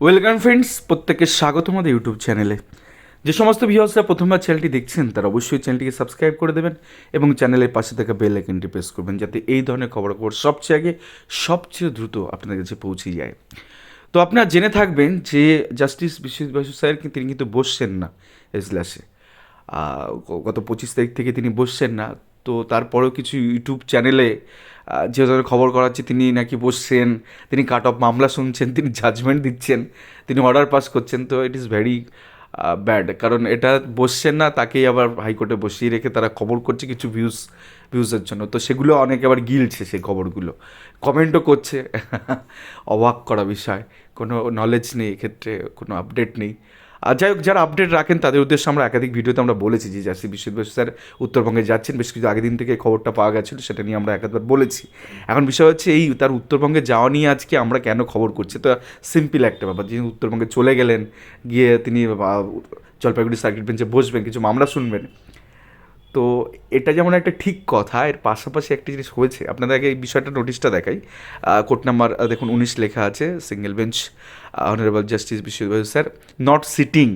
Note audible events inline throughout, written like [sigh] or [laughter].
Welcome friends প্রত্যেকের স্বাগত আমাদের ইউটিউব চ্যানেলে। যে সমস্ত ভিউয়ার্সরা প্রথমবার চ্যানেলটি দেখছেন, তারা অবশ্যই চ্যানেলটিকে সাবস্ক্রাইব করে দেবেন এবং চ্যানেলের পাশে থাকা বেল আইকনটি প্রেস করবেন যাতে এই ধরনের খবর খবর সবচেয়ে আগে, সবচেয়ে দ্রুত আপনাদের কাছে পৌঁছে যায়। তো আপনারা জেনে থাকবেন যে জাস্টিস বিশ্বজিৎ স্যার কি- তিনি কিন্তু বসছেন না এজলাসে গত পঁচিশ তারিখ থেকে তিনি বসছেন না। তো তারপরেও কিছু ইউটিউব চ্যানেলে যে ধরনের খবর করাচ্ছে, তিনি নাকি বসছেন, তিনি কাট অফ মামলা শুনছেন, তিনি জাজমেন্ট দিচ্ছেন, তিনি অর্ডার পাস করছেন, তো ইট ইজ ভেরি ব্যাড কারণ এটা বসছেন না, তাকেই আবার হাইকোর্টে বসিয়ে রেখে তারা খবর করছে, কিছু ভিউজ ভিউজের জন্য। তো সেগুলো অনেকে আবার গিলছে সেই খবরগুলো। কমেন্টও করছে। [laughs] অবাক করা বিষয়। কোনো নলেজ নেই এক্ষেত্রে, কোনো আপডেট নেই। আর যাই হোক, যারা আপডেট রাখেন, তাদের উদ্দেশ্যে আমরা একাধিক ভিডিওতে আমরা বলেছি যে জার্সি বিশ্ববিদ্যালয় স্যার উত্তরবঙ্গে যাচ্ছেন। বেশ কিছু আগের দিন থেকে খবরটা পাওয়া গেছিল, সেটা নিয়ে আমরা একাধবার বলেছি। এখন বিষয় হচ্ছে এই তার উত্তরবঙ্গে যাওয়া নিয়ে আজকে আমরা কেন খবর করছি? তো সিম্পল একটা ব্যাপার, যিনি উত্তরবঙ্গে চলে গেলেন, গিয়ে তিনি জলপাইগুড়ি সার্কিট বেঞ্চে বসবেন, কিছু মামলা শুনবেন। তো এটা যেমন একটা ঠিক কথা, এর পাশাপাশি একটা জিনিস হয়েছে। আপনাদেরকে এই বিষয়টা নোটিশটা দেখাই। কোর্ট নাম্বার দেখুন, উনিশ লেখা আছে সিঙ্গেল বেঞ্চ অনারেবল জাস্টিস বিশ্ববিদ্যালয় sir not sitting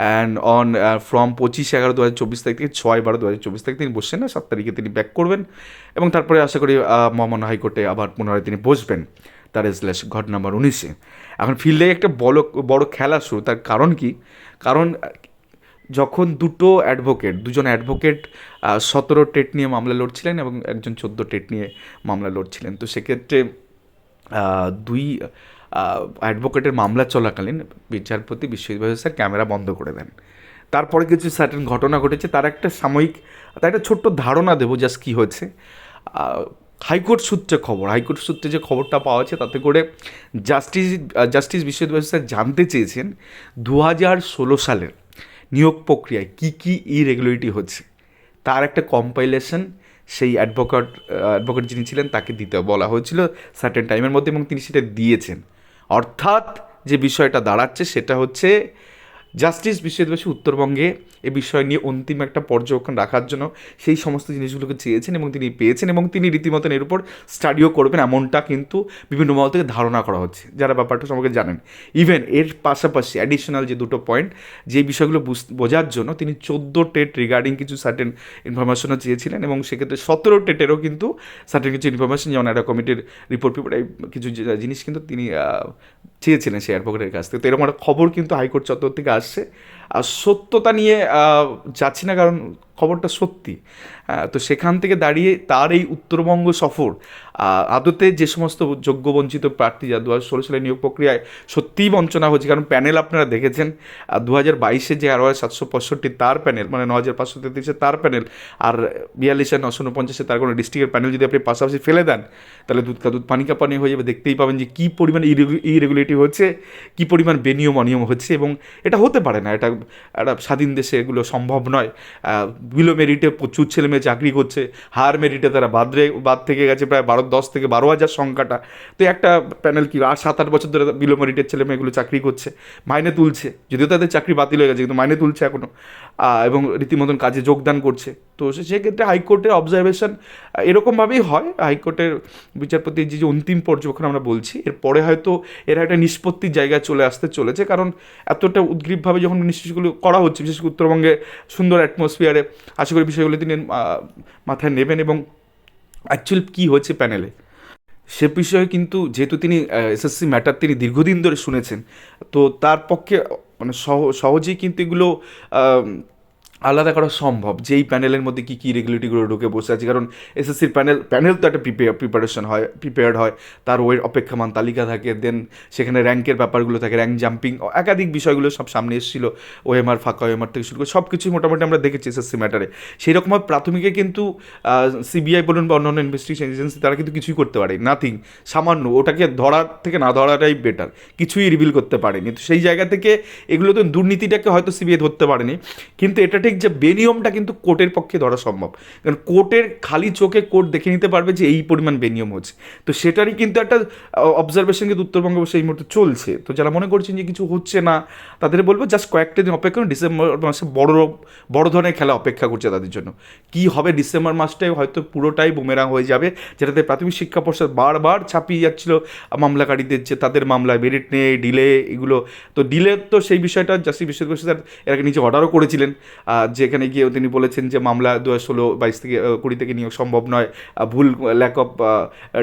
and on from পঁচিশ এগারো দু হাজার চব্বিশ তারিখ থেকে ছয় বারো দু হাজার চব্বিশ তারিখ তিনি বসছেন না, সাত তারিখে তিনি ব্যাক করবেন এবং তারপরে আশা করি মহামান্য হাইকোর্টে আবার পুনরায় তিনি বসবেন, তার এজলাস ঘট নাম্বার উনিশে। এখন ফিল্ডে একটা বড় বড় খেলা শুরু, তার কারণ কি? কারণ যখন দুটো অ্যাডভোকেট দুজন অ্যাডভোকেট সতেরো টেট নিয়ে মামলা লড়ছিলেন এবং একজন চোদ্দ টেট নিয়ে মামলা লড়ছিলেন। তো সেক্ষেত্রে দুই অ্যাডভোকেটের মামলা চলাকালীন বিচারপতি বিশ্ববিদ্যালয় স্যার ক্যামেরা বন্ধ করে দেন। তারপরে কিছু সার্টেন ঘটনা ঘটেছে, তার একটা সাময়িক, তার একটা ছোট্ট ধারণা দেবো জাস্ট কী হয়েছে। হাইকোর্ট সূত্রে খবর, হাইকোর্ট সূত্রে যে খবরটা পাওয়া আছে তাতে করে জাস্টিস জাস্টিস বিশ্ববিদ্যালয় স্যার জানতে চেয়েছেন দু হাজার ষোলো সালের নিয়োগ প্রক্রিয়ায় কী কী ইরেগুলারিটি হচ্ছে, তার একটা কম্পাইলেশন সেই অ্যাডভোকেট অ্যাডভোকেট যিনি ছিলেন তাকে দিতে বলা হয়েছিল সার্টেন টাইমের মধ্যে এবং তিনি সেটা দিয়েছেন। অর্থাৎ যে বিষয়টা দাঁড়াচ্ছে সেটা হচ্ছে জাস্টিস বিশ্ববিদ্যালয় উত্তরবঙ্গে এ বিষয় নিয়ে অন্তিম একটা পর্যবেক্ষণ রাখার জন্য সেই সমস্ত জিনিসগুলোকে চেয়েছেন এবং তিনি পেয়েছেন এবং তিনি রীতিমতন এর উপর স্টাডিও করবেন এমনটা কিন্তু বিভিন্ন মহল থেকে ধারণা করা হচ্ছে। যারা ব্যাপারটা সম্পর্কে জানেন। ইভেন এর পাশাপাশি অ্যাডিশনাল যে দুটো পয়েন্ট যে বিষয়গুলো বুঝ- বোঝার জন্য তিনি চোদ্দ টেট রিগার্ডিং কিছু সার্টেন ইনফরমেশনও চেয়েছিলেন এবং সেক্ষেত্রে সতেরো টেটেরও কিন্তু সার্টেন কিছু ইনফরমেশন যেমন একটা কমিটির রিপোর্ট পেপার কিছু জিনিস কিন্তু তিনি চেয়েছিলেন সেই অ্যাডভোকেটের কাছ থেকে। তো এরকম একটা খবর কিন্তু হাইকোর্ট চত্বর থেকে আসছে। সত্যতা নিয়ে যাচ্ছি না কারণ খবরটা সত্যি। তো সেখান থেকে দাঁড়িয়ে তার এই উত্তরবঙ্গ সফর আদতে যে সমস্ত যোগ্য বঞ্চিত প্রার্থী যা দু হাজার ষোলো সালের নিয়োগ প্রক্রিয়ায় সত্যিই বঞ্চনা হচ্ছে কারণ প্যানেল আপনারা দেখেছেন দু হাজার বাইশে যে আরও সাতশো পঁয়ষট্টি তার প্যানেল মানে ন হাজার পাঁচশো তেত্রিশে তার প্যানেল, আর বিয়াল্লিশে নশো উনপঞ্চাশে তার কোনো ডিস্ট্রিক্টের প্যানেল যদি আপনি পাশাপাশি ফেলে দেন, তাহলে দুধ কা, দুধ পানি কা পানি হয়ে যাবে। দেখতেই পাবেন যে কী পরিমাণ ইরেগুলেটি হচ্ছে কী পরিমাণ বেনিয়ম অনিয়ম হচ্ছে, এবং এটা হতে পারে না, এটা একটা স্বাধীন দেশে এগুলো সম্ভব নয়। বিলো মেরিটে প্রচুর ছেলে মেয়ে চাকরি করছে, হার মেরিটে তারা বাদ বাদ থেকে গেছে প্রায় বারো, দশ থেকে বারো হাজার সংখ্যাটা। তো একটা প্যানেল কি, আর সাত, আট বছর ধরে বিলো মেরিটের ছেলে মেয়েগুলো চাকরি করছে, মাইনে তুলছে, যদিও তাদের চাকরি বাতিল হয়ে গেছে, কিন্তু মাইনে তুলছে এখনও এবং রীতিমতন কাজে যোগদান করছে। তো সেক্ষেত্রে হাইকোর্টের অবজারভেশন এরকমভাবেই হয়। হাইকোর্টের বিচারপতির যে অন্তিম পর্যবেক্ষণ আমরা বলছি, এরপরে হয়তো এরা একটা নিষ্পত্তির জায়গায় চলে আসতে চলেছে, কারণ এতটা উদ্গ্রীবভাবে যখন নিশ্চয়গুলো করা হচ্ছে, বিশেষ করে উত্তরবঙ্গে সুন্দর অ্যাটমসফিয়ারে আশা করি বিষয়গুলো তিনি মাথায় নেবেন এবং অ্যাকচুয়াল কী হয়েছে প্যানেলে সে বিষয়ে কিন্তু যেহেতু তিনি এসএসসি ম্যাটার তিনি দীর্ঘদিন ধরে শুনেছেন, তো তার পক্ষে মানে সহ, সহজেই কিন্তু এগুলো আলাদা করা সম্ভব। যে এই প্যানেলের মধ্যে কী কী রেগুলেটিগুলো ঢুকে বসে আছে। কারণ এসএসসির প্যানেল প্যানেল তো একটা প্রিপেয়ার প্রিপারেশন হয় প্রিপেয়ার্ড হয়। তার ওয়ের অপেক্ষমান তালিকা থাকে দেন সেখানে র্যাঙ্কের ব্যাপারগুলো থাকে র্যাঙ্ক জাম্পিং একাধিক বিষয়গুলো সব সামনে এসেছিল ওএমআর ফাঁকা ওএমআর থেকে শুরু করে সব কিছুই মোটামুটি আমরা দেখেছি এসএসসি ম্যাটারে সেই রকমভাবে প্রাথমিকে কিন্তু সিবিআই বলুন বা অন্যান্য ইনভেস্টিগেশন এজেন্সি তারা কিন্তু কিছুই করতে পারে নাথিং সামান্য ওটাকে ধরার থেকে না ধরাটাই বেটার কিছুই রিভিল করতে পারেনি। তো সেই জায়গা থেকে এগুলো তো দুর্নীতিটাকে হয়তো সিবিআই ধরতে পারেনি। কিন্তু এটা ঠিক যে বেনিয়মটা কিন্তু কোর্টের পক্ষে ধরা সম্ভব। কারণ কোর্টের খালি চোখে কোর্ট দেখে নিতে পারবে যে এই পরিমাণ বেনিয়ম হচ্ছে। তো সেটারই কিন্তু একটা অবজারভেশন কিন্তু উত্তরবঙ্গে বসে এই মুহূর্তে চলছে। তো যারা মনে করছেন যে কিছু হচ্ছে না, তাদের বলব জাস্ট কয়েকটা দিন অপেক্ষা করুন। ডিসেম্বর মাসে বড় বড় ধরনের খেলা অপেক্ষা করছে তাদের জন্য। কি হবে ডিসেম্বর মাসটায় হয়তো পুরোটাই বুমেরাং হয়ে যাবে, যেটাতে প্রাথমিক শিক্ষা পর্ষদ বারবার ছাপিয়ে যাচ্ছিল মামলাকারীদের যে তাদের মামলায় মেরিট নেই ডিলে এগুলো। তো ডিলে তো সেই বিষয়টা জাস্টিস বিশ্বজিৎ স্যার এর আগে নিচে অর্ডারও করেছিলেন। যেখানে গিয়েও তিনি বলেছেন যে মামলা দু হাজার ষোলো বাইশ থেকে কুড়ি থেকে নিয়োগ সম্ভব নয় ভুল ল্যাক অফ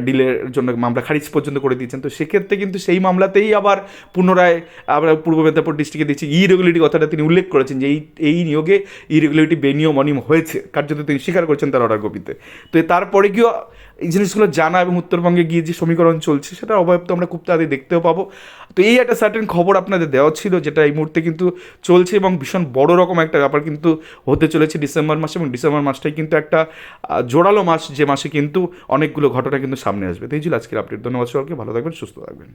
ডিলের জন্য মামলা খারিজ পর্যন্ত করে দিয়েছেন। তো সেক্ষেত্রে কিন্তু সেই মামলাতেই আবার পুনরায় আমরা পূর্ব মেদিনীপুর ডিস্ট্রিক্টে দেখছি ইরেগুলারিটি কথাটা তিনি উল্লেখ করেছেন যে এই এই নিয়োগে ইরেগুলারিটি বেনিয়ম অনিয়ম হয়েছে। কার্যত তিনি স্বীকার করেছেন তার অর্ডার কপিতে তো তারপরে গিয়েও এই জিনিসগুলো জানা এবং উত্তরবঙ্গে গিয়ে যে সমীকরণ চলছে, সেটা অবয়ব তো আমরা খুব তাড়াতাড়ি দেখতেও পাবো। তো এই একটা সার্টেন খবর আপনাদের দেওয়া ছিল, যেটা এই মুহূর্তে কিন্তু চলছে এবং ভীষণ বড় রকম একটা ব্যাপার কিন্তু হতে চলেছে ডিসেম্বর মাসে এবং ডিসেম্বর মাসটাই কিন্তু একটা জোরালো মাস যে মাসে কিন্তু অনেকগুলো ঘটনা কিন্তু সামনে আসবে। এই ছিল আজকের আপডেট ধন্যবাদ সবাইকে, ভালো থাকবেন, সুস্থ থাকবেন।